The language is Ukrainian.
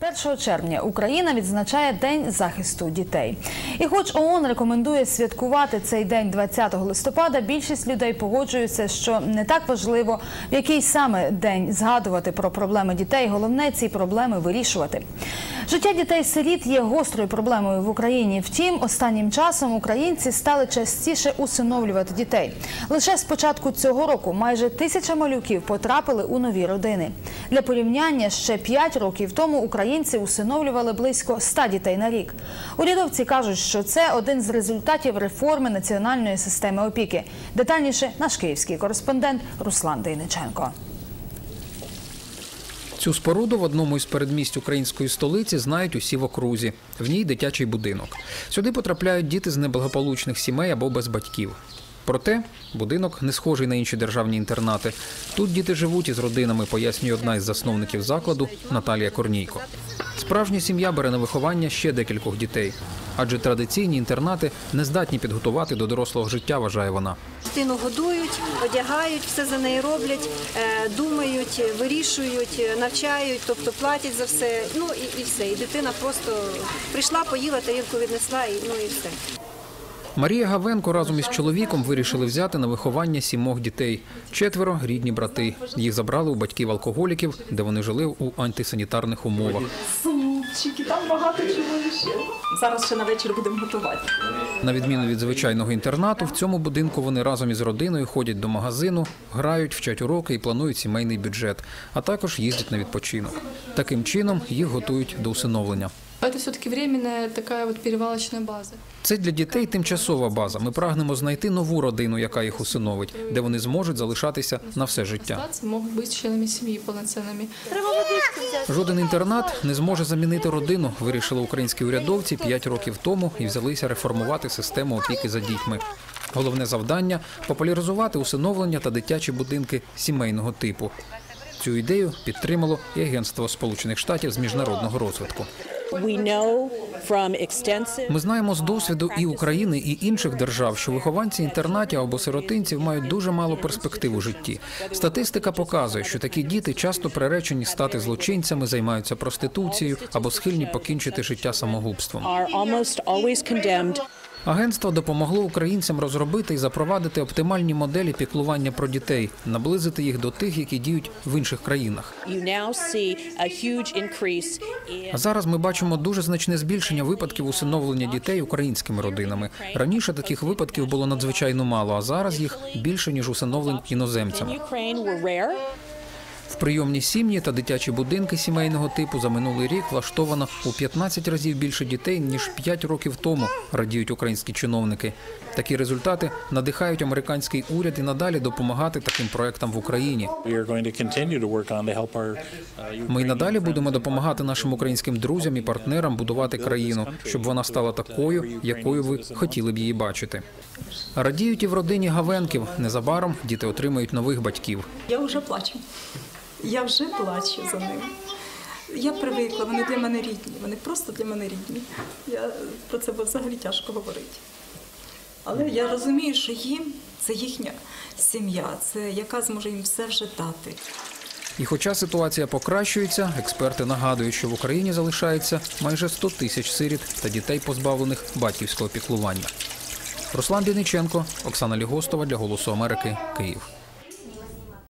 1 червня Україна відзначає День захисту дітей. І хоч ООН рекомендує святкувати цей день 20 листопада, більшість людей погоджуються, що не так важливо, в який саме день згадувати про проблеми дітей. Головне ці проблеми вирішувати. Життя дітей-сиріт є гострою проблемою в Україні. Втім, останнім часом українці стали частіше усиновлювати дітей. Лише з початку цього року майже тисяча малюків потрапили у нові родини. Для порівняння ще 5 років тому українці усиновлювали близько 100 дітей на рік. Урядовці кажуть, що це один з результатів реформи національної системи опіки. Детальніше наш київський кореспондент Руслан Дейниченко. Цю споруду в одному із передмість української столиці знають усі в окрузі. В ній дитячий будинок. Сюди потрапляють діти з неблагополучних сімей або без батьків. Проте будинок не схожий на інші державні інтернати. Тут діти живуть із родинами, пояснює одна із засновників закладу Наталія Корнійко. Справжня сім'я бере на виховання ще декількох дітей, адже традиційні інтернати не здатні підготувати до дорослого життя, вважає вона. Дитину годують, одягають, все за неї роблять, е, думають, вирішують, навчають, тобто платять за все. Ну і, і все. І дитина просто прийшла, поїла, тарілку віднесла, і ну і все. Марія Гавенко разом із чоловіком вирішили взяти на виховання сімох дітей. Четверо рідні брати. Їх забрали у батьків алкоголіків, де вони жили у антисанітарних умовах. Супчики, там багато чого ще. Зараз ще на вечір будемо готувати. На відміну від звичайного інтернату, в цьому будинку вони разом із родиною ходять до магазину, грають, вчать уроки і планують сімейний бюджет, а також їздять на відпочинок. Таким чином їх готують до усиновлення Это все-таки временная такая вот перевалочная база. Це для дітей тимчасова база. Ми прагнемо знайти нову родину, яка їх усиновить, де вони зможуть залишатися на все життя. Остаться могут быть членами семьи полноценными. Жоден інтернат не зможе замінити родину, вирішили українські урядовці 5 років тому і взялися реформувати систему опіки за дітьми. Головне завдання популяризувати усиновлення та дитячі будинки сімейного типу. Цю ідею підтримало і Агентство Сполучених Штатів з міжнародного розвитку. Ми знаємо з досвіду і України, і інших держав, що вихованці інтернатів або сиротинців мають дуже мало перспектив у житті. Статистика показує, що такі діти часто приречені стати злочинцями, займаються проституцією або схильні покінчити життя самогубством. Агентство допомогло українцям розробити і запровадити оптимальні моделі піклування про дітей, наблизити їх до тих, які діють в інших країнах. А зараз ми бачимо дуже значне збільшення випадків усиновлення дітей українськими родинами. Раніше таких випадків було надзвичайно мало, а зараз їх більше ніж усиновлень іноземцями. В прийомні сім'ї та дитячі будинки сімейного типу за минулий рік влаштовано у 15 разів більше дітей ніж 5 років тому. Радіють українські чиновники. Такі результати надихають американський уряд і надалі допомагати таким проектам в Україні. Uh, Ми й надалі будемо допомагати нашим українським друзям і партнерам будувати країну, щоб вона стала такою, якою ви хотіли б її бачити. Радіють і в родині Гавенків. Незабаром діти отримають нових батьків. Я вже плачу. Я вже плачу за ними. Я привикла, вони для мене рідні, вони просто для мене рідні. Я про це взагалі тяжко говорити. Але я розумію, що їм це їхня сім'я, це яка зможе їм все вже дати. І хоча ситуація покращується, експерти нагадують, що в Україні залишається майже 100 тисяч сиріт та дітей, позбавлених батьківського піклування. Руслан Діниченко, Оксана Лігостова для Голосу Америки, Київ.